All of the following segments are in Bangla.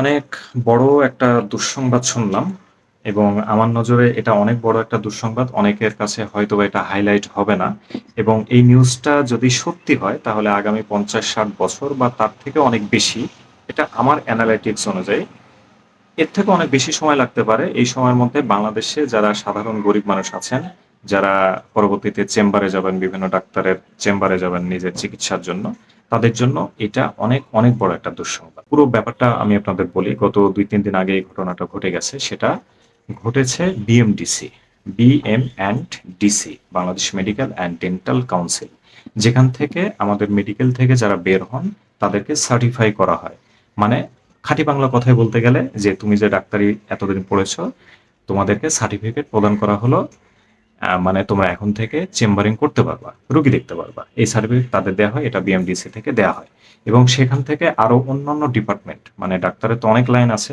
অনেক বড় একটা দুঃসংবাদ শুনলাম এবং আমার নজরে এটা অনেক বড় একটা দুঃসংবাদ। অনেকের কাছে হয়তোবা এটা হাইলাইট হবে না এবং এই নিউজটা যদি সত্যি হয় তাহলে আগামী ৫০-৬০ বছর বা তার থেকে অনেক বেশি, এটা আমার অ্যানালাইটিক্স অনুযায়ী, এর থেকে অনেক বেশি সময় লাগতে পারে। এই সময়ের মধ্যে বাংলাদেশে যারা সাধারণ গরিব মানুষ আছেন, যারা পরবর্তীতে চেম্বারে যাবেন, বিভিন্ন ডাক্তারের চেম্বারে যাবেন নিজের চিকিৎসার জন্য, তাদের জন্য এটা অনেক, অনেক বড় একটা দুঃসংবাদ। পুরো ব্যাপারটা আমি আপনাদের বলি। গত ২-৩ দিন আগে এই ঘটনাটা ঘটে গেছে। সেটা ঘটেছে BMDC, BM and DC, Bangladesh medical and dental council. যেখান থেকে আমাদের মেডিকেল থেকে যারা বের হন, তাদেরকে সার্টিফাই করা হয়। মানে খাঁটি বাংলা কথায় বলতে গেলে যে তুমি যে ডাক্তারি এতদিন পড়েছ, তোমাদেরকে সার্টিফিকেট প্রদান করা হলো। মানে তোমরা এখন থেকে চেম্বারিং করতে পারবা, রুগী দেখতে পারবা। এই সার্টিফিকেট তাদের দেওয়া হয়, এটা বিএমডিসি থেকে দেওয়া হয়। এবং সেখান থেকে আরও অন্যান্য ডিপার্টমেন্ট, মানে ডাক্তারের তো অনেক লাইন আছে,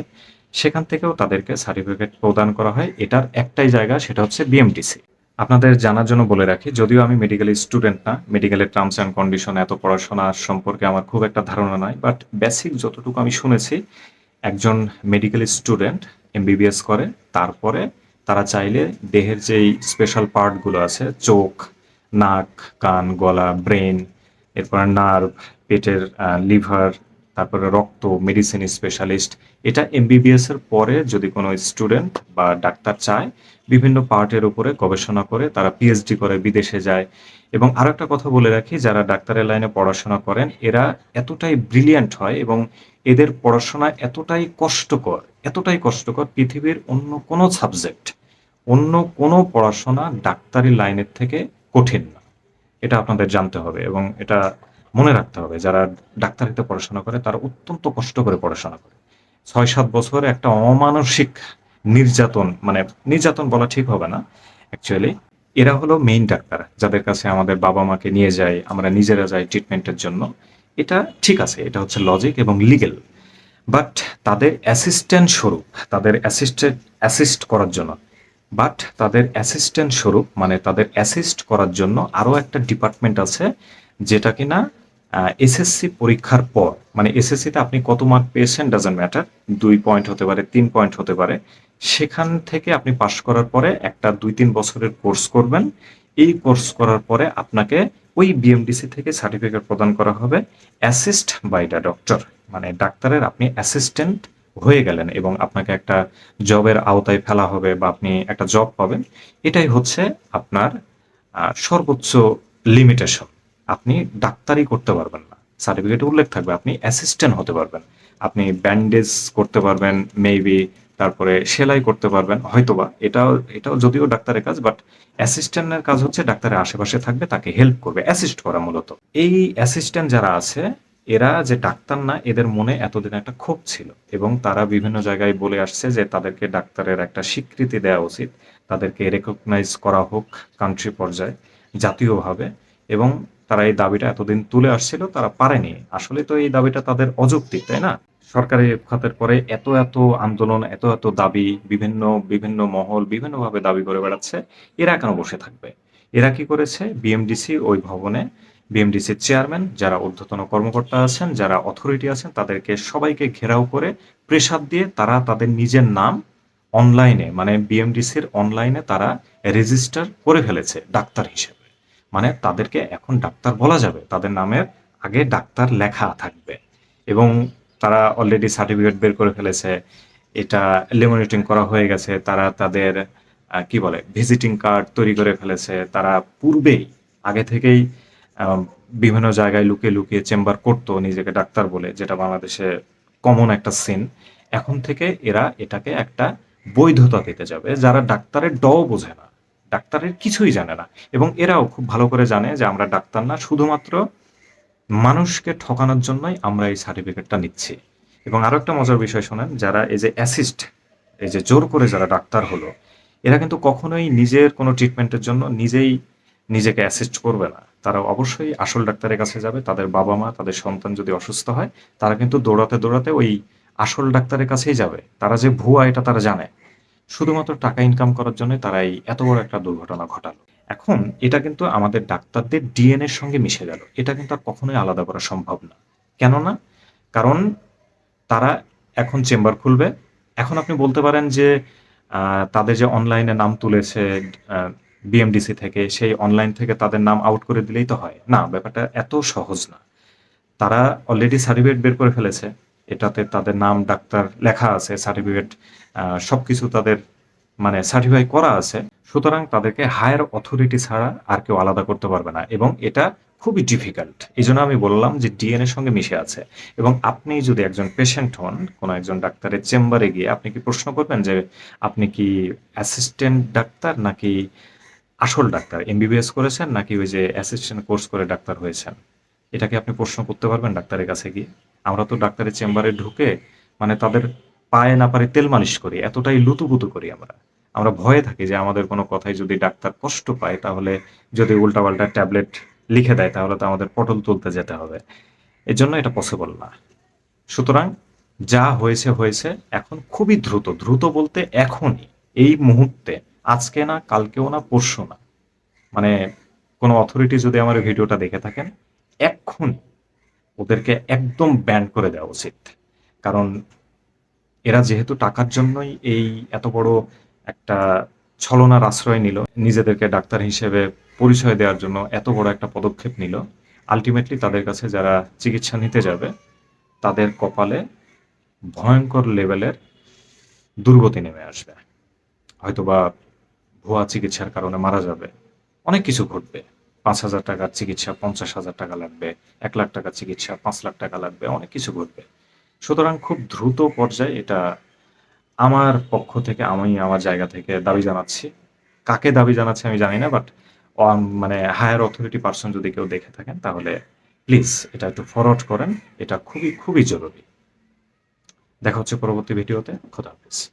সেখান থেকেও তাদেরকে সার্টিফিকেট প্রদান করা হয়। এটার একটাই জায়গা, সেটা হচ্ছে বিএমডিসি। আপনাদের জানার জন্য বলে রাখি, যদিও আমি মেডিকেল স্টুডেন্ট না, মেডিকেলের টার্মস অ্যান্ড কন্ডিশন এত পড়াশোনা সম্পর্কে আমার খুব একটা ধারণা নাই। বাট বেসিক যতটুকু আমি শুনেছি, একজন মেডিকেল স্টুডেন্ট এমবিবিএস করে, তারপরে তারা চাইলে দেহের যেই স্পেশাল পার্টগুলো আছে, চোখ, নাক, কান, গলা, ব্রেন এরপরে নার্ভ, পেটের লিভার, তারপরে রক্ত, মেডিসিন স্পেশালিস্ট, এটা এমবিবিএস এর পরে যদি কোনো স্টুডেন্ট বা ডাক্তার চায়, বিভিন্ন পার্টের উপরে গবেষণা করে তারা পিএইচডি করে বিদেশে যায়। এবং আরও একটা কথা বলে রাখি, যারা ডাক্তারের লাইনে পড়াশোনা করেন, এরা এতটাই ব্রিলিয়ান্ট হয় এবং এদের পড়াশোনা এতটাই কষ্টকর, এতটাই কষ্টকর, পৃথিবীর অন্য কোনো সাবজেক্ট, অন্য কোনো পড়াশোনা ডাক্তারি লাইনের থেকে কঠিন না। এটা আপনাদের জানতে হবে এবং এটা মনে রাখতে হবে। যারা ডাক্তারিতে পড়াশোনা করে, তারা অত্যন্ত কষ্ট করে পড়াশোনা করে। ৬-৭ বছর একটা অমানসিক নির্যাতন, মানে নির্যাতন বলা ঠিক হবে না। অ্যাকচুয়ালি এরা হলো মেইন ডাক্তার, যাদের কাছে আমাদের বাবা-মাকে নিয়ে যাই, আমরা নিজেরা যাই ট্রিটমেন্টের জন্য। এটা ঠিক আছে, এটা হচ্ছে লজিক এবং লিগ্যাল। বাট তাদের অ্যাসিস্ট্যান্ট স্বরূপ, তাদের অ্যাসিস্টেড অ্যাসিস্ট করার জন্য বাট তাদের অ্যাসিস্ট্যান্ট স্বরূপ, মানে তাদের অ্যাসিস্ট করার জন্য আরও একটা ডিপার্টমেন্ট আছে, যেটা কিনা এসএসসি পরীক্ষার পর, মানে এসএসসিতে আপনি কত মার্ক পেয়েছেন ডাজন্ট ম্যাটার। দুই পয়েন্ট হতে পারে, তিন পয়েন্ট হতে পারে। সেখান থেকে আপনি পাস করার পরে একটা ২-৩ বছরের কোর্স করবেন। এই কোর্স করার পরে আপনাকে ওই বিএমডিসি থেকে সার্টিফিকেট প্রদান করা হবে অ্যাসিস্ট বাই দ্য ডক্টর। মানে ডাক্তারের আপনি অ্যাসিস্ট্যান্ট হয়ে গেলেন এবং আপনাকে একটা জবের আওতায় ফেলা হবে বা আপনি একটা জব পাবেন। এটাই হচ্ছে আপনার সর্বোচ্চ লিমিটেশন। আপনি ডাক্তারি করতে পারবেন না। সার্টিফিকেটে উল্লেখ থাকবে আপনি অ্যাসিস্ট্যান্ট হতে পারবেন। আপনি ব্যান্ডেজ করতে পারবেন মেবি, তারপরে সেলাই করতে পারবেন হয়তোবা। এটাও এটাও যদিও ডাক্তারের কাজ, বাট অ্যাসিস্ট্যান্টের কাজ হচ্ছে ডাক্তারের আশেপাশে থাকবে, তাকে হেল্প করবে, অ্যাসিস্ট করা মূলত। এই অ্যাসিস্ট্যান্ট যারা আছে, এরা যে ডাক্তার না, এদের মনে এতদিন একটা ক্ষোভ ছিল এবং তারা বিভিন্ন জায়গায় বলে আসছে যে তাদেরকে ডাক্তারের একটা স্বীকৃতি দেওয়া উচিত। তাদেরকে রেকগনাইজ করা হোক কান্ট্রি পর্যায়ে, জাতীয়ভাবে এবং তারা এই দাবিটা এতদিন তুলে আসছিল, তারা পারেনি। আসলে তো এই দাবিটা তাদের অযৌক্তিক, তাই না? সরকারি খাতের পরে এত, এত আন্দোলন, এত, এত দাবি, বিভিন্ন, বিভিন্ন মহল বিভিন্নভাবে দাবি করে বেড়াচ্ছে। এরা কেন বসে থাকবে? এরা কি করেছে? বিএমডিসি ওই ভবনে বিএমডিসির চেয়ারম্যান, যারা ঊর্ধ্বতন কর্মকর্তা আছেন, যারা অথরিটি আছেন, তাদেরকে সবাইকে ঘেরাও করে প্রেশার দিয়ে তারা তাদের নিজের নাম অনলাইনে, মানে বিএমডিসির অনলাইনে তারা রেজিস্টার করে ফেলেছে ডাক্তার হিসেবে। মানে তাদেরকে এখন ডাক্তার বলা যাবে। তাদের নামের আগে ডাক্তার লেখা থাকবে এবং তারা অলরেডি সার্টিফিকেট বের করে ফেলেছে। এটা লেমিনেটিং করা হয়ে গেছে। তারা তাদের কি বলে? ভিজিটিং কার্ড তৈরি করে ফেলেছে। তারা পূর্বেই আগে থেকেই বিভিন্ন জায়গায় লুকিয়ে, লুকিয়ে চেম্বার করত নিজেকে ডাক্তার বলে, যেটা বাংলাদেশে কমন একটা সিন। এখন থেকে এরা এটাকে একটা বৈধতা দিতে যাবে, যারা ডাক্তারের ড বোঝে না। ডাক্তারের কিছুই জানে না এবং এরাও খুব ভালো করে জানে যে আমরা ডাক্তার না, শুধুমাত্র মানুষকে ঠকানোর জন্যই আমরা এই সার্টিফিকেটটা নিচ্ছি। এবং আরও একটা মজার বিষয় শোনেন, যারা এই যে অ্যাসিস্ট, এই যে জোর করে যারা ডাক্তার হলো, এরা কিন্তু কখনোই নিজের কোনো ট্রিটমেন্টের জন্য নিজেই নিজেকে অ্যাসিস্ট করবে না। তারা অবশ্যই আসল ডাক্তারের কাছে যাবে। তাদের বাবা-মা, তাদের সন্তান যদি অসুস্থ হয়, তারা কিন্তু দৌড়াতে, দৌড়াতে ওই আসল ডাক্তারের কাছেই যাবে। তারা যে ভুয়া এটা তারা জানে। শুধুমাত্র টাকা ইনকাম করার জন্যই তারা এই এত বড় একটা দুর্ঘটনা ঘটালো। এখন এটা কিন্তু আমাদের ডাক্তারদের ডিএনএ এর সঙ্গে মিশে গেল। এটা কিন্তু আর কখনোই আলাদা করা সম্ভব না। কেননা? কারণ তারা এখন চেম্বার খুলবে এখন আপনি বলতে পারেন যে তাদের যে অনলাইনে নাম তুলেছে বিএমডিসি থেকে, সেই অনলাইন থেকে তাদের নাম আউট করে দিলেই তো হয়। না, ব্যাপারটা এত সহজ না। তারা অলরেডি সার্টিফিকেট বের করে ফেলেছে। এটাতে তাদের নাম, ডাক্তার লেখা আছে সার্টিফিকেট সবকিছু তাদের মানে সার্টিফাই করা আছে। সুতরাং তাদেরকে হায়ার অথরিটি ছাড়া আর কেউ আলাদা করতে পারবে না এবং এটা খুবই ডিফিকাল্ট এই জন্য আমি বললাম যে ডিএনএ সঙ্গে মিশে আছে। এবং আপনি যদি একজন পেশেন্ট হন, কোনো একজন ডাক্তারের চেম্বারে গিয়ে আপনি কি প্রশ্ন করবেন যে, আপনি কি অ্যাসিস্ট্যান্ট ডাক্তার নাকি আসল ডাক্তার এমবিবিএস করেছেন নাকি ওই যে অ্যাসিস্ট্যান্ট কোর্স করে ডাক্তার হয়েছেন? এটাকে আপনি প্রশ্ন করতে পারবেন ডাক্তারের কাছে গিয়ে। আমরা তো ডাক্তারের চেম্বারে ঢুকে মানে তাদের পায়ে না পারে তেল মালিশ করি, এতটাই লুতুপুতু করি আমরা। আমরা ভয়ে থাকি যে আমাদের কোনো কথায় যদি ডাক্তার কষ্ট পায় তাহলে যদি উল্টাপাল্টা ট্যাবলেট লিখে দেয় তাহলে তো আমাদের পটল তুলতে যেতে হবে। এর জন্য এটা পসিবল না। সুতরাং যা হয়েছে হয়েছে, এখন খুবই দ্রুত দ্রুত বলতে এখনই, এই মুহূর্তে আজকে না, কালকেও না, পরশু না। মানে কোনো অথরিটি যদি আমার ভিডিওটা দেখে থাকেন, এক্ষুনি ওদেরকে একদম ব্যান করে দেওয়া উচিত। কারণ এরা যেহেতু টাকার জন্যই এই এত বড় একটা ছলনার আশ্রয় নিল, নিজেদেরকে ডাক্তার হিসেবে পরিচয় দেওয়ার জন্য এত বড় একটা পদক্ষেপ নিল আলটিমেটলি তাদের কাছে যারা চিকিৎসা নিতে যাবে, তাদের কপালে ভয়ঙ্কর লেভেলের দুর্গতি নেমে আসবে। হয়তোবা ভুয়া চিকিৎসার কারণে মারা যাবে। অনেক কিছু ঘটবে। পাঁচ হাজার টাকার চিকিৎসা, পঞ্চাশ হাজার টাকা লাগবে, এক লাখ টাকার চিকিৎসা, পাঁচ লাখ টাকা লাগবে, অনেক কিছু ঘটবে। সুতরাং খুব দ্রুত পর্যায়ে এটা আমার পক্ষ থেকে, আমি আমার জায়গা থেকে দাবি জানাচ্ছি। কাকে দাবি জানাচ্ছি আমি জানি না বাট মানে হায়ার অথরিটি পার্সন যদি কেউ দেখে থাকেন, তাহলে প্লিজ এটা একটু ফরওয়ার্ড করেন। এটা খুবই খুবই জরুরি। দেখা হচ্ছে পরবর্তী ভিডিওতে। খোদা হাফিজ।